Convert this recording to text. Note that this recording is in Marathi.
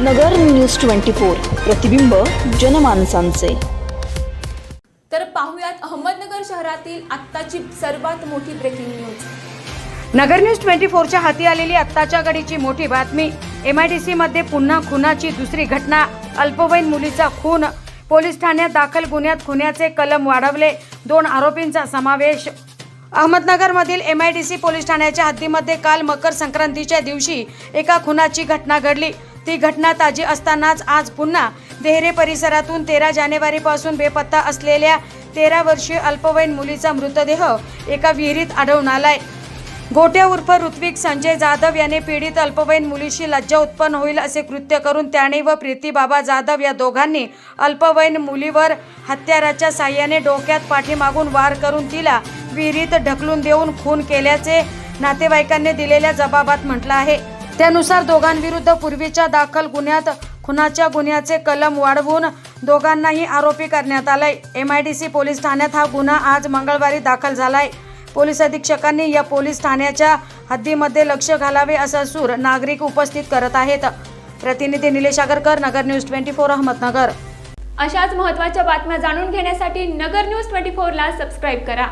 नगर न्यूज ट्वेंटी फोर प्रतिबिंब जनमानसांचे. तर पाहुयात अहमदनगर शहरातील आत्ताची सर्वात मोठी breaking news Nagar news twenty फोरच्या हाती आलेली आत्ताच्या घडीची मोठी बातमी. एम आय डी सी मध्ये पुन्हा खुनाची दुसरी घटना. अल्पवयीन मुलीचा खून. पोलीस ठाण्यात दाखल गुन्ह्यात खुन्याचे कलम वाढवले. दोन आरोपींचा समावेश. अहमदनगरमधील M I D C police ठाण्याच्या हद्दीमध्ये काल मकर संक्रांतीच्या दिवशी एका खुनाची घटना घडली. ती घटना ताजी असतानाच आज पुन्हा देहरे परिसरातून तेरा जानेवारीपासून बेपत्ता असलेल्या तेरा वर्षीय अल्पवयीन मुलीचा मृतदेह एका विहिरीत आढळून आलाय. गोट्या उर्फ ऋत्विक संजय जाधव याने पीडित अल्पवयीन मुलीशी लज्जा उत्पन्न होईल असे कृत्य करून त्याने व प्रीती बाबा जाधव या दोघांनी अल्पवयीन मुलीवर हत्याराच्या साह्याने डोक्यात पाठीमागून वार करून तिला विहिरीत ढकलून देऊन खून केल्याचे नातेवाईकांनी दिलेल्या जबाबात म्हटलं आहे. त्यानुसार दोघांविरुद्ध पूर्वीच्या दाखल गुन्ह्यात खुनाच्या गुन्ह्याचे कलम वाढवून दोघांनाही आरोपी करण्यात आलाय. M I D C police ठाण्यात हा गुन्हा आज मंगळवारी दाखल झालाय. पोलीस अधीक्षकांनी या पोलीस ठाण्याच्या हद्दीमध्ये लक्ष घालावे असा सूर नागरिक उपस्थित करत आहेत. प्रतिनिधी Nilesh Agarkar Nagar news twenty four Ahmednagar. अशाच महत्त्वाच्या बातम्या जाणून घेण्यासाठी नगर न्यूज ट्वेंटी फोरला सबस्क्राईब करा.